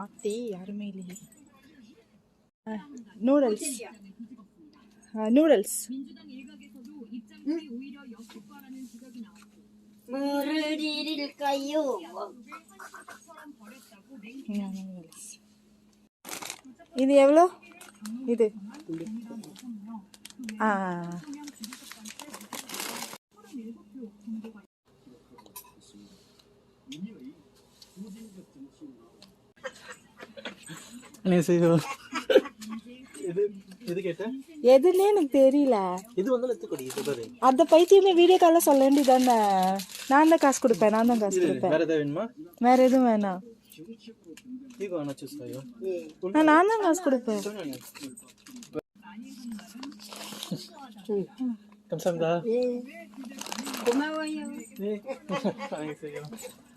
ஆத்தி யாருமே இல்லையே. நூடல்ஸ் நூடல்ஸ் இது எவ்வளோ? இது. ஆ. எதுன்னே எனக்கு தெரியல இது வந்து எத்துக்கொடி இது பாரு அந்த பைத்தியமே வீடியோ காலில் சொல்ல வேண்டியதானே நான் தான் காசு கொடுப்பேன் நான் தான் காசு கொடுப்பேன் வேற ஏதாவது வேணுமா வேற எதுவும் வேணாம் 이거 하나 주세요. ஆ, நான் தான் காசு கொடுப்பேன் 감사합니다. 고마워요. 네. 안녕히 계세요.